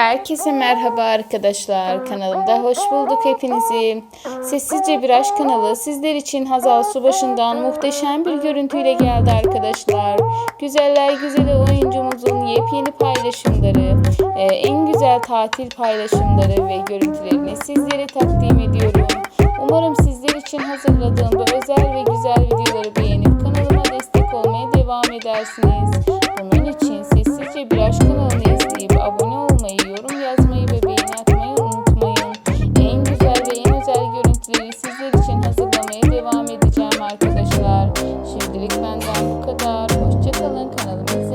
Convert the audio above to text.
Herkese merhaba arkadaşlar. Kanalımda hoş bulduk hepinizi. Sessizce Bir Aşk kanalı sizler için Hazal Subaşı'ndan muhteşem bir görüntüyle geldi arkadaşlar. Güzeller güzeli oyuncumuzun yepyeni paylaşımları, e, en güzel tatil paylaşımları ve görüntülerini sizlere takdim ediyorum. Umarım sizler için hazırladığım bu özel ve güzel videoları beğenip kanalıma destek olmaya devam edersiniz. Bunun için benden bu kadar. Hoşçakalın kanalıma.